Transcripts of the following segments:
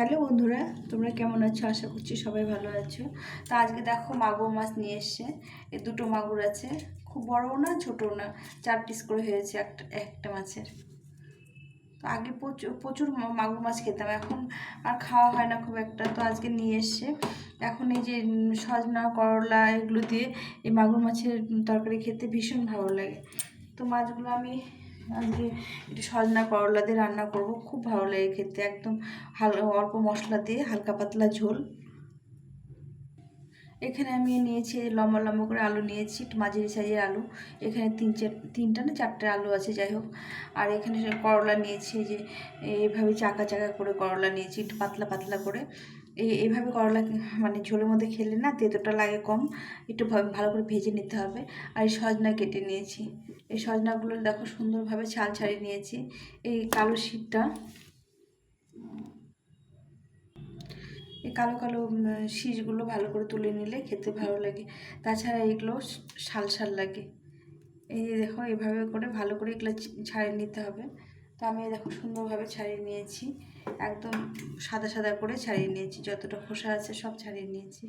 Hello বন্ধুরা, তোমরা কেমন আছো? আশা করছি সবাই ভালো আছো। তো আজকে দেখো মাগুর মাছ নিয়ে এসছে। এ দুটো মাগুর আছে। খুব বড়ও না, ছোটও না। চার পিস করে হয়েছে একটা একটা মাছের। তো আগে প্রচুর প্রচুর মাগুর মাছ খেতাম। এখন আর খাওয়া হয় না খুব একটা। তো আজকে নিয়ে এসছে। এখন এই যে সজনা, করলা এগুলো দিয়ে এই মাগুর মাছের তরকারি খেতে ভীষণ ভালো লাগে। তো মাছগুলো আমি আজকে একটু সজনা করলা দিয়ে রান্না করব। খুব ভালো লাগে খেতে। একদম হালকা অল্প মশলা দিয়ে হালকা পাতলা ঝোল। এখানে আমি নিয়েছি লম্বা লম্বা করে আলু নিয়েছি একটু মাঝারি সাইজের আলু। এখানে তিন চার, তিনটা না চারটে আলু আছে, যাই হোক। আর এখানে করলা নিয়েছি যে, এইভাবে চাকা চাকা করে করলা নিয়েছি, একটু পাতলা পাতলা করে। এই এইভাবে করলা মানে ঝোলের মধ্যে খেলে না তেতোটা লাগে কম, একটু ভালো করে ভেজে নিতে হবে। আর এই সজনা কেটে নিয়েছি। এই সজনাগুলো দেখো সুন্দরভাবে ছাল ছাড়িয়ে নিয়েছি। এই কালো শীতটা এই কালো কালো শীষগুলো ভালো করে তুলে নিলে খেতে ভালো লাগে। তাছাড়া এগুলো শাল শাল লাগে। এই যে দেখো, এভাবে করে ভালো করে এগুলো ছাড়িয়ে নিতে হবে। তো আমি দেখো সুন্দরভাবে ছাড়িয়ে নিয়েছি। একদম সাদা সাদা করে ছাড়িয়ে নিয়েছি। যতটা খোসা আছে সব ছাড়িয়ে নিয়েছি।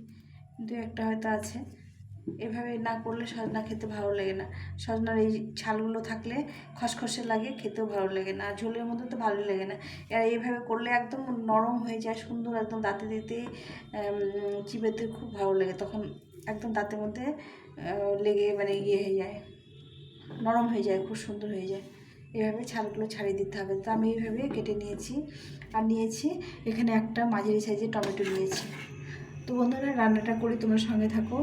কিন্তু একটা হয়তো আছে। এভাবে না করলে সজনা খেতে ভালো লাগে না। সজনার এই ছালগুলো থাকলে খসখসে লাগে, খেতেও ভালো লাগে না। ঝোলের মধ্যে তো ভালোই লাগে না। আর এইভাবে করলে একদম নরম হয়ে যায়, সুন্দর একদম দাঁতে দিতে চিবাতে খুব ভালো লাগে। তখন একদম দাঁতের মধ্যে লেগে মানে ইয়ে হয়ে যায়। নরম হয়ে যায়, খুব সুন্দর হয়ে যায়। এভাবে ছালগুলো ছাড়িয়ে দিতে হবে। তো আমি এইভাবে কেটে নিয়েছি। আর নিয়েছি এখানে একটা মাঝারি সাইজের টমেটো নিয়েছি। তো বন্ধুরা, রান্নাটা করি, তোমার সঙ্গে থাকো।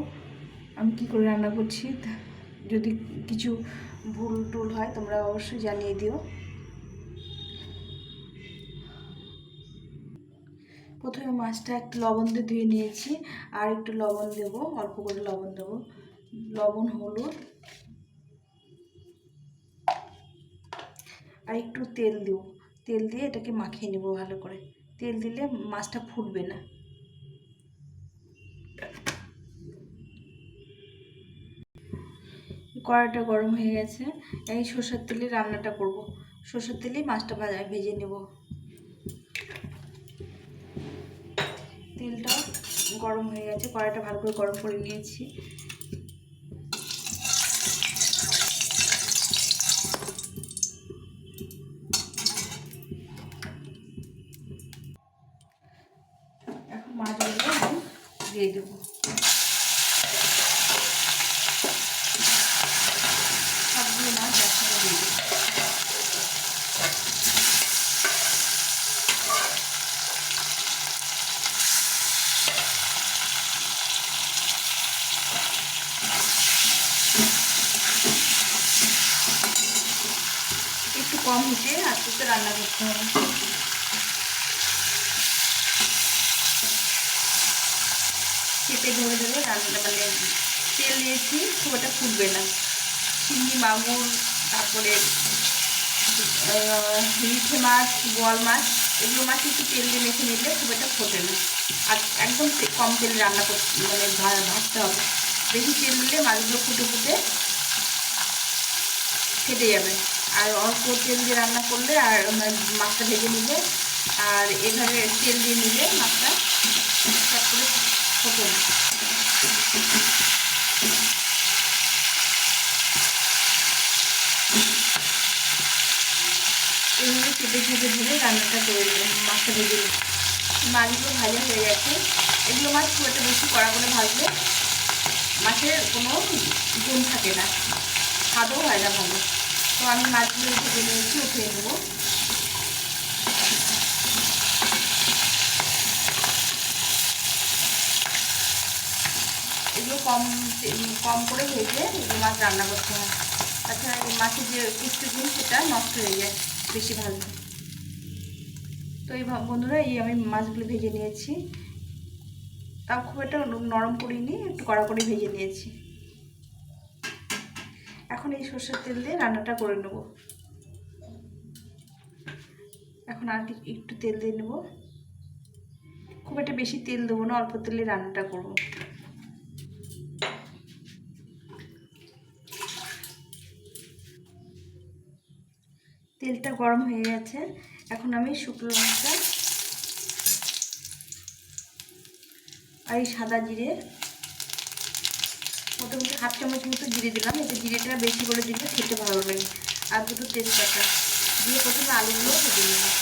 আমি কি করে রান্না করছি? যদি কিছু ভুল টুল হয়, তোমরা অবশ্যই জানিয়ে দিও। প্রথমে মাছটা একটু লবণ দিয়ে ধুয়ে নিয়েছি। আর একটু লবণ দেবো, অল্প করে লবণ দেবো। লবণ, হলুদ। আর একটু তেল দেবো। তেল দিয়ে এটাকে মাখিয়ে নেব ভালো করে। তেল দিলে মাছটা ফুটবে না। কড়াইটা গরম হয়ে গেছে। এই সর্ষের তেলে রান্নাটা করব। সর্ষের তেলেই মাছটা ভাজা, ভেজে নেব। তেলটা গরম হয়ে গেছে, কড়াইটা ভালো করে গরম করে নিয়েছি। এখন মাছগুলো দিয়ে দেবো সবগুলো মাছ একসঙ্গে দিয়ে দেবো একটু কম হিটে আস্তে আস্তে রান্না করতে হবে। চেপে ধরে ধরে রান্না মানে তেল দিয়েছি, খুব একটা ফুটবে না। চিংড়ি, মাগুর, তারপরে রিঠে মাছ, বোয়াল মাছ, এগুলো মাছ একটু তেল দিয়ে মেখে নিলে খুব একটা ফোটে না। আর একদম কম তেলে রান্না করতে মানে ভাজতে হবে। বেশি তেল দিলে মাছগুলো ফুটে ফুটে ফেটে যাবে। আর অল্প তেল দিয়ে রান্না করলে আর মাছটা ভেজে নিলে আর এভাবে তেল দিয়ে নিলে মাছটা চট করে ফোটে না। এইভাবে চেপে চেপে ধরে রান্নাটা করে নেবেন মাছটা ভেজে নেবেন মাছগুলো ভাজা হয়ে গেছে। এগুলো মাছ খুব একটা বেশি কড়া করে ভাজলে মাছের কোনো গুণ থাকে না। স্বাদও হয় না ভালো। তো আমি মাছগুলো ভেজে নিয়েছি উঠিয়ে নেব। এগুলো কম কম করে ভেজে এগুলো মাছ রান্না করতে হয়। তাছাড়া এই মাছের যে পুষ্টিগুণ সেটা নষ্ট হয়ে যায় বেশি ভালো তো এই বন্ধুরা, এই আমি মাছগুলো ভেজে নিয়েছি। তাও খুব একটা নরম করিনি, একটু কড়া করে ভেজে নিয়েছি। এখন এই সর্ষের তেল দিয়ে রান্নাটা করে নেব। এখন আর একটু তেল দিয়ে নেব। খুব একটা বেশি তেল দেবো না, অল্প তেলে রান্নাটা করব। তেলটা গরম হয়ে গেছে। এখন আমি শুকনো লঙ্কা আর এই সাদা জিরে হাফ চামচ মতো জিরে দিলাম। এতে জিরেটা বেশি করে দিলে খেতে ভালো লাগে। আর দুটো তেজপাতা। দিয়ে প্রথমে আলুগুলো ভেজে নিলাম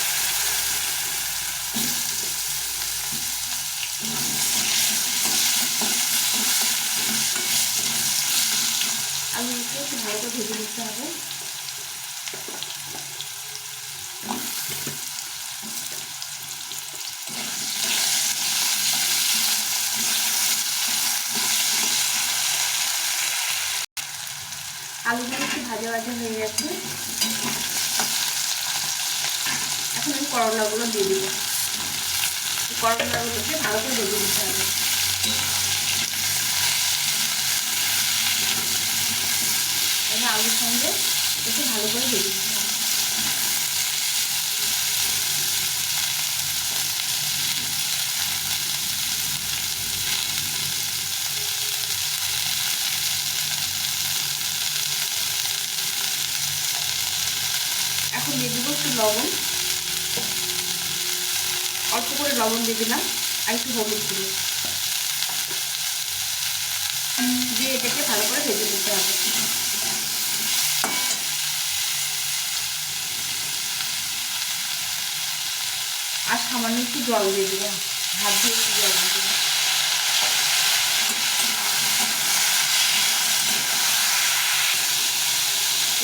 আলুগুলোকে একটু ভালো করে ভেজে নিতে হবে। আলুগুলো একটু ভাজা ভাজা হয়ে গেছে। এখন আমি করলাগুলো দিয়ে দিব। করলাগুলোকে ভালো করে ভেজে দিতে হবে। আলুর সঙ্গে একটু ভালো করে ভেজে দিতে হবে এখন দিয়ে দেবো একটু লবণ। অল্প করে লবণ দিয়ে দিলাম, আর একটু হলুদ দিব দিয়ে এটাকে ভালো করে ভেজে দিতে হবে। আর সামান্য একটু জল দিয়ে দেবো হাত দিয়ে একটু জল দিয়ে দেবো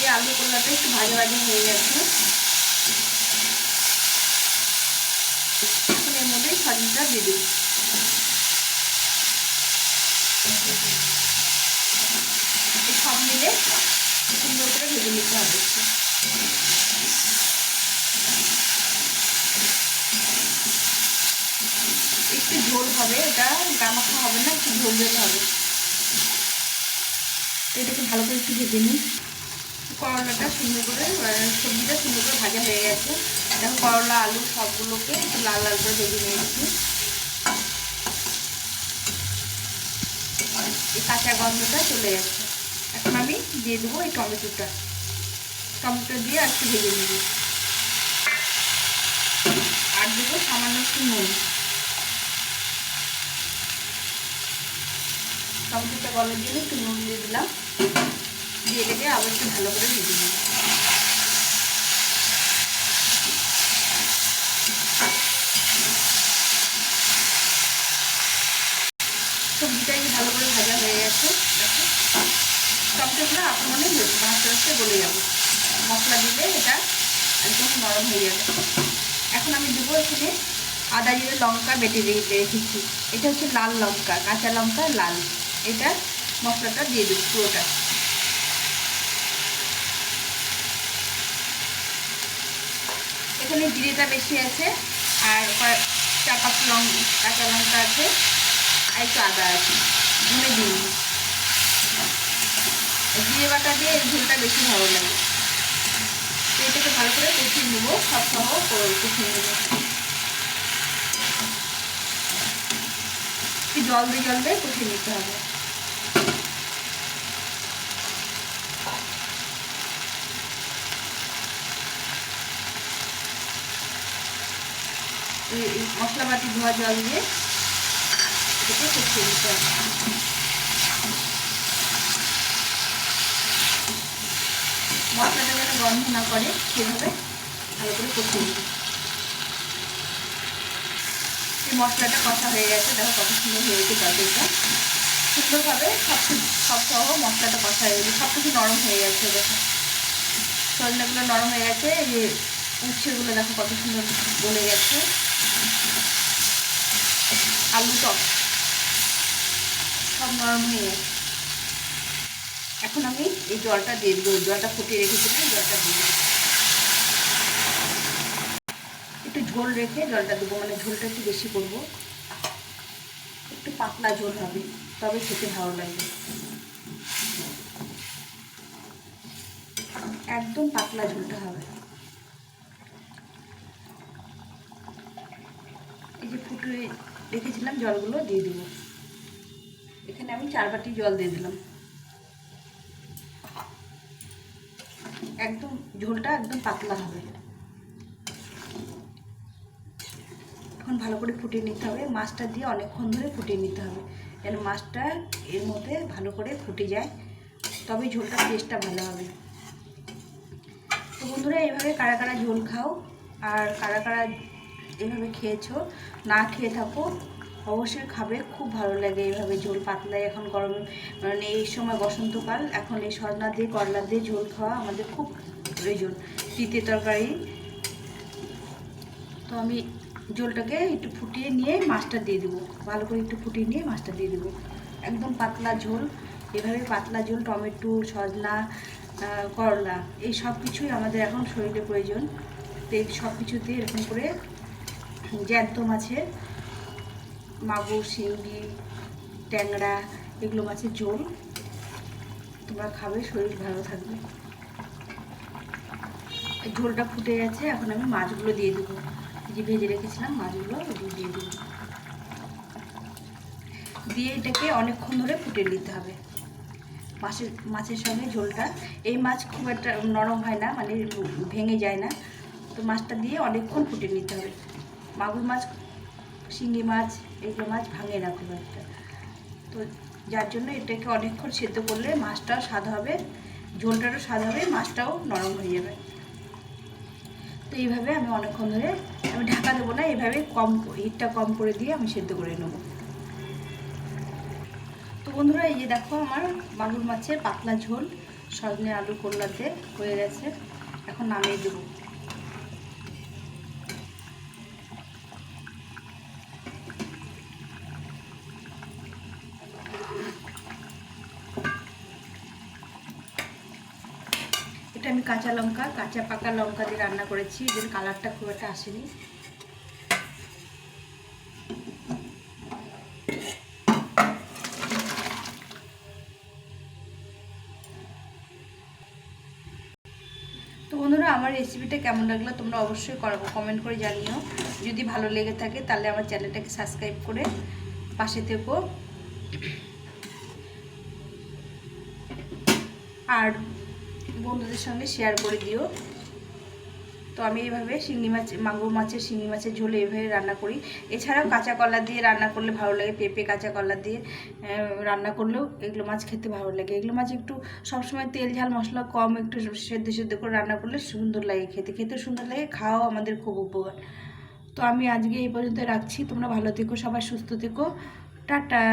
এই আলু কলাটা একটু ভাজা ভাজা হয়ে গেছে এখন এর মধ্যে সয়াবিনটা দিয়ে সব মিলে সুন্দর করে ভেজে নিতে হবে একটু। ঝোল হবে এটা গামাখা হবে না একটু ঝোল ঝোল হবে এটাকে ভালো করে একটু ভেজে নিই করলাটা সুন্দর করে সবজিটা সুন্দর করে ভাজা হয়ে গেছে দেখো করলা আলু সবগুলোকে একটু লাল লাল করে ভেজে নিয়েছি এই কাঁচা গন্ধটা চলে যাচ্ছে এখন আমি দিয়ে দেবো এই টমেটোটা। টমেটো দিয়ে আর একটু ভেজে নেব। আর দেবো সামান্য একটু নুন। টমেটোটা গলার জন্য একটু নুন দিয়ে দিলাম। দিয়ে এটাকে আবার একটু ভালো করে ভেজে নেব সবজিটা এই ভালো করে ভাজা হয়ে গেছে দেখো টমেটোগুলো আপনার মনে মাছটা আস্তে গলে যাবে। মশলা দিলে এটা একদম নরম হয়ে যাবে। এখন আমি দেবো এখানে আদা, জিরে, লঙ্কা বেটে রেখে রেখেছি। এটা হচ্ছে লাল লঙ্কা, কাঁচা লঙ্কা, লাল। এটা মশলাটা দিয়ে দেবো পুরোটা। এখানে জিরেটা বেশি আছে, আর চার পাঁচ লং কাঁচা লঙ্কা আছে, আর একটু আদা আছে। ধনে দিন। জিরে বাটা দিয়ে এই ঝোলটা বেশি ভালো লাগে। তো এটাকে ভালো করে কষিয়ে নেব, সব সহ করে কষিয়ে নেব। জল দিয়ে জল দিয়ে কষিয়ে নিতে হবে। এই মশলাপাতি ধোয়া জল দিয়ে এটাকে কষিয়ে নিতে হবে। মশলাটা যেন গন্ধ না করে, সেভাবে ভালো করে কষিয়ে নিই। এই মশলাটা কষা হয়ে গেছে, দেখো কত সুন্দর হয়েছে তরকারিটা সুন্দরভাবে সব সব সহ মশলাটা কষা হয়ে গেছে সব কিছু নরম হয়ে গেছে, দেখো। সজনাগুলো নরম হয়ে গেছে, এই যে উচ্ছেগুলো দেখো কত সুন্দর গলে গেছে। আলু টক সব নরম হয়ে গেছে। এখন আমি এই জলটা দিয়ে দেবো। জলটা ফুটিয়ে রেখেছিলাম জলটা দিয়ে একটু ঝোল রেখে জলটা দেবো মানে ঝোলটা একটু বেশি করব। একটু পাতলা ঝোল হবে, তবে খেতে ভালো লাগবে। একদম পাতলা ঝোলটা হবে। এই যে ফুটিয়ে রেখেছিলাম জলগুলো, দিয়ে দেবো। এখানে আমি চার বাটি জল দিয়ে দিলাম একদম ঝোলটা একদম পাতলা হবে। এখন ভালো করে ফুটিয়ে নিতে হবে। মাছটা দিয়ে অনেকক্ষণ ধরে ফুটিয়ে নিতে হবে। যেন মাছটা এর মধ্যে ভালো করে ফুটে যায়। তবে ঝোলটা টেস্টটা ভালো হবে। তো বন্ধুরা, এইভাবে কারা কারা ঝোল খাও আর কারা কারা এভাবে খেয়েছো, না খেয়ে থাকো অবশ্যই খাবে, খুব ভালো লাগে এইভাবে ঝোল। পাতলায় এখন গরম মানে এই সময় বসন্তকাল, এখন এই সজনা দিয়ে, করলা দিয়ে ঝোল খাওয়া আমাদের খুব প্রয়োজন, তিতে তরকারি। তো আমি ঝোলটাকে একটু ফুটিয়ে নিয়ে মাছটা দিয়ে দেবো। ভালো করে একটু ফুটিয়ে নিয়ে মাছটা দিয়ে দেবো। একদম পাতলা ঝোল, এভাবে পাতলা ঝোল, টমেটো, সজনা করলা, এই সব কিছুই আমাদের এখন শরীরে প্রয়োজন। তো এই সব কিছুতে এরকম করে জ্যান্ত মাছের মাগুর শিঙ্গি ট্যাংরা, এগুলো মাছের ঝোল। তোমরা খাবে, শরীর ভালো থাকবে। ঝোলটা ফুটে গেছে, এখন আমি মাছগুলো দিয়ে দেবো। যে ভেজে রেখেছিলাম, মাছগুলো দিয়ে দেবো। দিয়ে এটাকে অনেকক্ষণ ধরে ফুটে নিতে হবে। মাছের মাছের সঙ্গে ঝোলটা। এই মাছ খুব একটা নরম হয় না মানে ভেঙে যায় না। তো মাছটা দিয়ে অনেকক্ষণ ফুটে নিতে হবে। মাগুর মাছ শিঙি মাছ এগুলো মাছ ভাঙে না খুব একটা। তো যার জন্য এটাকে অনেকক্ষণ সেদ্ধ করলে মাছটাও স্বাদ হবে, ঝোলটারও স্বাদ হবে, মাছটাও নরম হয়ে যাবে। তো এইভাবে আমি অনেকক্ষণ ধরে আমি ঢাকা দেবো না, এইভাবে কম হিটটা কম করে দিয়ে আমি সেদ্ধ করে নেব। তো বন্ধুরা, এই যে দেখো আমার মাগুর মাছের পাতলা ঝোল, সজনে আলু করলাতে হয়ে গেছে। এখন নামিয়ে দেবো এটা আমি কাঁচা লঙ্কা, কাঁচা পাকা লঙ্কা দিয়ে রান্না করেছি। এদের কালারটা খুব একটা আসেনি। তো বন্ধুরা, আমার রেসিপিটা কেমন লাগল তোমরা অবশ্যই কমেন্ট করে জানিও। যদি ভালো লেগে থাকে, তাহলে আমার চ্যানেলটাকে সাবস্ক্রাইব করে পাশে থেকো। আর বন্ধুদের সঙ্গে শেয়ার করে দিও। তো আমি এইভাবে শিঙি মাছ, মাগুর মাছের শিঙি মাছের ঝোলে এভাবে রান্না করি। এছাড়াও কাঁচা কলা দিয়ে রান্না করলে ভালো লাগে, পেঁপে কাঁচা কলা দিয়ে রান্না করলেও এগুলো মাছ খেতে ভালো লাগে। এগুলো মাছ একটু সবসময় তেল, ঝাল, মশলা কম, একটু সেদ্ধ সেদ্ধ করে রান্না করলে সুন্দর লাগে খেতে। খেতে সুন্দর লাগে, খাওয়াও আমাদের খুব উপকার। তো আমি আজকে এই পর্যন্ত রাখছি। তোমরা ভালো থেকো, সবাই সুস্থ থেকো। টাটা!